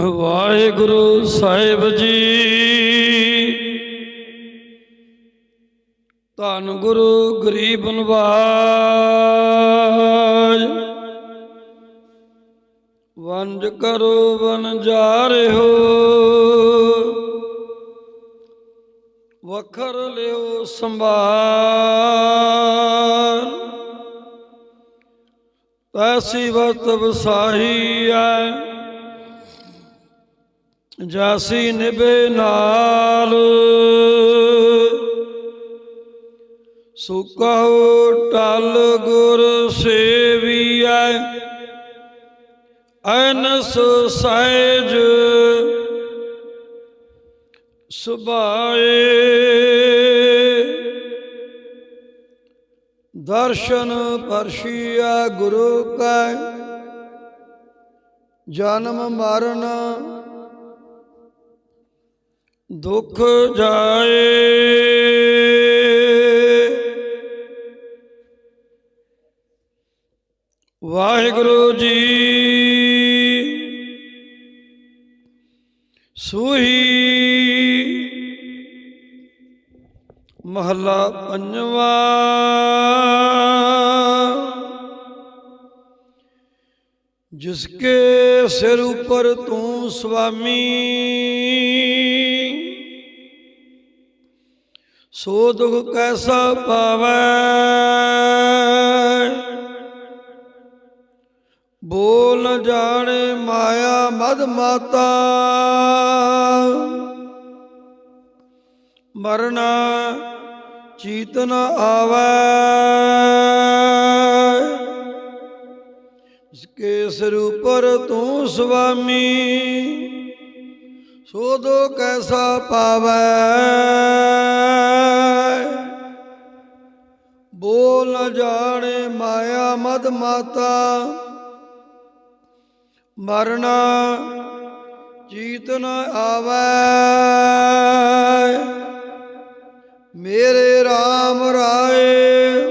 ਵਾਹਿਗੁਰੂ ਸਾਹਿਬ ਜੀ। ਧੰਨ ਗੁਰੂ ਗਰੀਬ ਨਵਾਜ। ਵੰਜ ਕਰੋ ਬਨ ਜਾ ਰਹੋ। ਵਖਰ ਲਿਓ ਸੰਭਾਲ। ਐਸੀ ਵਰਤ ਵਸਾਹੀ ਐ। ਜਾਸੀ ਨਿਭੇ ਨਾਲ। ਸੁਕਹੁ ਟਲ ਗੁਰ ਸੇਵੀਐ, ਅਨਸ ਸਹਿਜ ਸੁਭਾਏ। ਦਰਸ਼ਨ ਪਰਸ਼ੀਆ ਗੁਰੂ ਕੈ, ਜਨਮ ਮਰਨ ਦੁੱਖ ਜਾਏ। ਵਾਹਿਗੁਰੂ ਜੀ ਸੂਹੀ ਮਹੱਲਾ ਪੰਜਵਾ। ਜਿਸਕੇ ਸਿਰ ਉਪਰ ਤੂੰ ਸੁਆਮੀ। ਸੋ ਦੁਖ ਕੈਸਾ ਪਾਵੈ? ਬੋਲ ਨ ਜਾਣੇ ਮਾਇਆ ਮਦ ਮਾਤਾ। ਮਰਨਾ ਚੀਤ ਨ ਆਵੈ। ਇਸਕੇ ਸਿਰ ਤੂੰ ਸੁਆਮੀ। ਸੋਦੋ ਕੈਸਾ ਪਾਵੈ? ਬੋਲ ਨ ਜਾਣੇ ਮਾਇਆ ਮਦ ਮਾਤਾ। ਮਰਨਾ ਚੀਤ ਨ ਆਵੈ। ਮੇਰੇ RAM ਰਾਏ,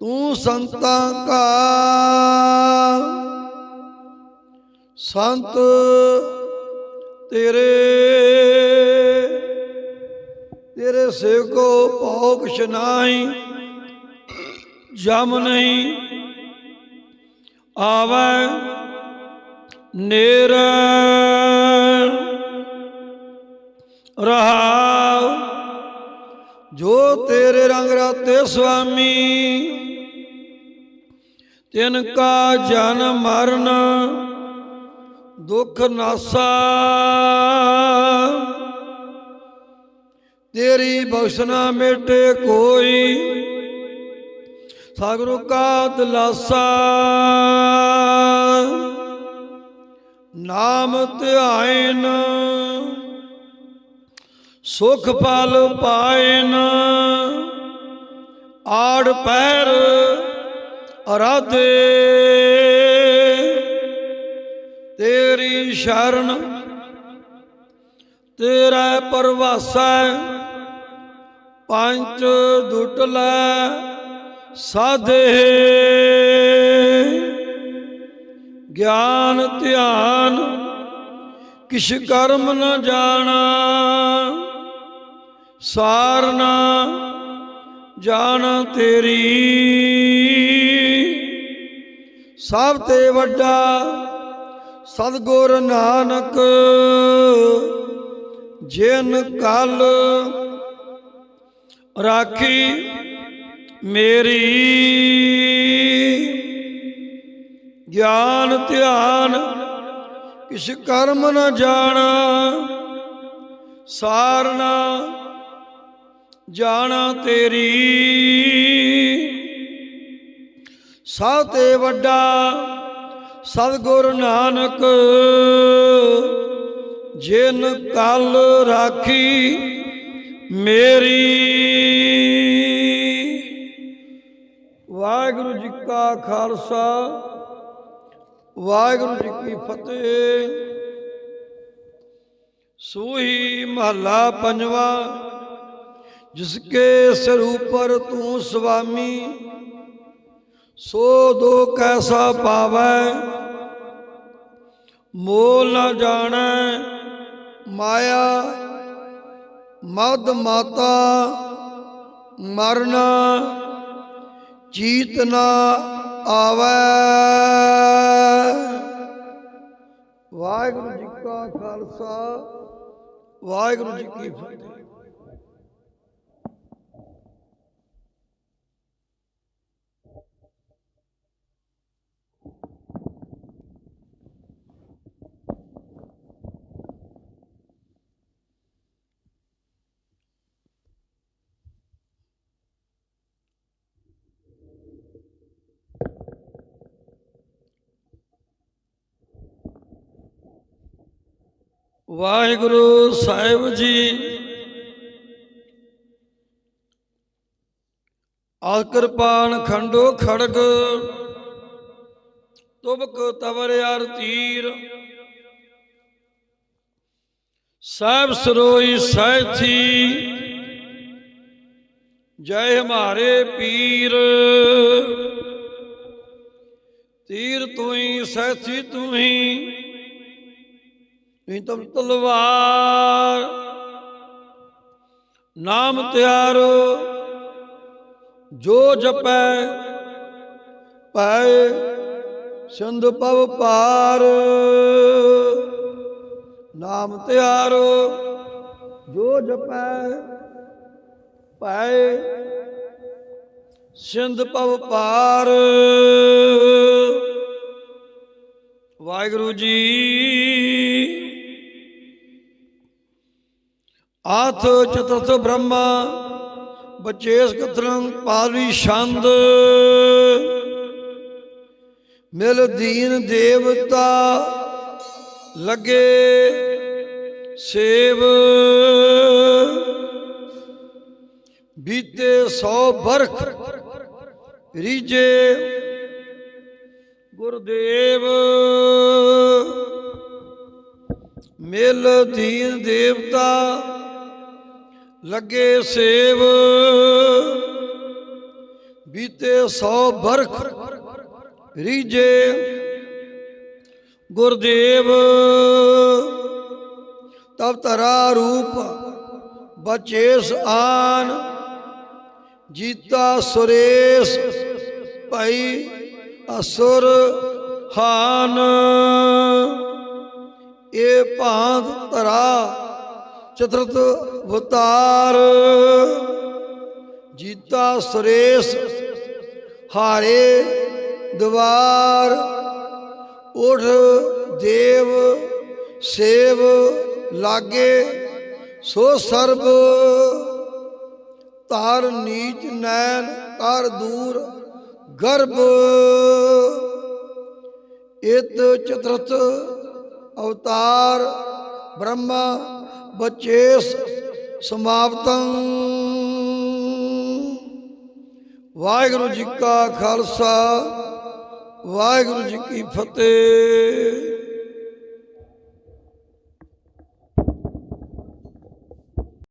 ਤੂੰ ਸੰਤਾਂ ਕਾ। ਸੰਤ ਤੇਰੇ ਤੇਰੇ ਸੇਵਕੋ ਭਉ ਕੁਛ ਨਾਹੀ ਜਮ ਨਹੀਂ ਆਵੈ ਨੇਰ। ਰਹਾਉ ਜੋ ਤੇਰੇ ਰੰਗ ਰਾਤੇ ਸੁਆਮੀ, ਤਿਨ ਕਾ ਜਨ ਮਰਨ ਦੁਖ ਨਾਸਾ। ਤੇਰੀ ਬਖਸ਼ਨਾ ਮੇਟੇ ਕੋਈ। ਸਗਰੁ ਕਾ ਦਿਲਾਸਾ ਨਾਮ ਧਿਆਇਨ। ਸੁਖ ਫਲ ਪਾਇਨ। ਆੜ ਪੈਰ ਅਰਾਧੇ। ਸ਼ਰਨ, ਤੇਰਾ ਪਰਵਾਸਾ ਪੰਜ ਦੁੱਟ ਲੈ ਸਾਧੇ। ਗਿਆਨ ਧਿਆਨ, ਕਿਛ ਕਰਮ ਨ ਜਾਣਾ, ਸਾਰ ਨ ਜਾਣ ਤੇਰੀ। ਸਭ ਤੇ ਵੱਡਾ ਸਤਗੁਰ ਨਾਨਕ, ਜਿਨ ਕਲ ਰਾਖੀ ਮੇਰੀ। ਗਿਆਨ, ਧਿਆਨ ਕਿਛ ਕਰਮ ਨ ਜਾਣਾ, ਸਾਰਨਾ ਜਾਣਾ ਤੇਰੀ। ਸਭ ਤੇ ਵੱਡਾ ਸਤਿਗੁਰ ਨਾਨਕ, ਜਿਨ ਕਲ ਰਾਖੀ ਮੇਰੀ। ਵਾਹਿਗੁਰੂ ਜੀ ਕਾ ਖਾਲਸਾ, ਵਾਹਿਗੁਰੂ ਜੀ ਕੀ ਫਤਿਹ। ਸੂਹੀ ਮਹੱਲਾ ਪੰਜਵਾ ਜਿਸਕੇ ਸਿਰ ਉਪਰ ਤੂੰ ਸੁਆਮੀ ਸੋ ਦੋ ਕੈਸਾ ਪਾਵੈ ਮੋਲ ਨਾ ਜਾਣੈ, ਮਾਇਆ, ਮਦ ਮਾਤਾ, ਮਰਨਾ, ਜੀਤ ਨਾ ਆਵੈ। ਵਾਹਿਗੁਰੂ ਜੀ ਕਾ ਖਾਲਸਾ, ਵਾਹਿਗੁਰੂ ਜੀ ਕੀ ਫਤਿਹ। ਵਾਹਿਗੁਰੂ ਸਾਹਿਬ ਜੀ। ਕਿਰਪਾਨ ਖੰਡੋ ਖੜਗ, ਤੁਬਕ ਤਵਰ ਅਰ ਤੀਰ। ਸਾਹਿਬ ਸਰੋਈ ਸਹਿਥੀ ਜੈ ਹਮਾਰੇ ਪੀਰ। ਤੀਰ ਤੂੰ ਹੀ ਸਹਿਥੀ ਤੂੰ ਹੀ। ਨਹੀਂ ਤਲਵਾਰ। ਨਾਮ ਤਿਆਰੋ, ਜੋ ਜਪੈ ਪੈ ਸਿੰਧ ਪਵ ਪਾਰ। ਨਾਮ ਤਿਆਰੋ, ਜੋ ਜਪੈ ਪੈ ਸਿੰਧ ਪਵ ਪਾਰ। ਵਾਹਿਗੁਰੂ ਜੀ ਆਥ ਚਤੁਰਥ ਬ੍ਰਹਮਾ ਬਚੇਸ ਕਥਰੰ ਪਾਲੀ ਛੰਦ। ਮਿਲ ਦੀਨ ਦੇਵਤਾ ਲੱਗੇ ਸੇਵ। ਬੀਤੇ ਸੌ ਬਰਖ ਰੀਜੇ ਗੁਰਦੇਵ। ਮਿਲ ਦੀਨ ਦੇਵਤਾ ਲੱਗੇ ਸੇਵ, ਬੀਤੇ ਸੌ ਬਰਖ ਰੀਜੇ ਗੁਰਦੇਵ, ਤਬ ਤਰਾ ਰੂਪ ਬਚੇਸ ਆਨ, ਜੀਤਾ ਸੁਰੇਸ਼ ਭਾਈ ਅਸੁਰ ਹਾਨ। ਇਹ ਭਾਂਤ ਤਰਾ ਚਤੁਰਤ ਵਤਾਰ ਜੀਤਾ ਸੁਰੇਸ਼ ਹਾਰੇ ਦਵਾਰ। ਉਠ ਦੇਵ ਸੇਵ ਲਾਗੇ, ਸੋ ਸਰਬ ਧਾਰ ਨੀਚ ਨੈਣ ਕਰ ਦੂਰ ਗਰਭ। ਇਤ ਚਤੁਰਥ ਅਵਤਾਰ ਬ੍ਰਹਮਾ ਬਚੇਸ ਸਮਾਪਤੰ। ਵਾਹਿਗੁਰੂ ਜੀ ਕਾ ਖਾਲਸਾ ਵਾਹਿਗੁਰੂ ਜੀ ਕੀ ਫਤਿਹ।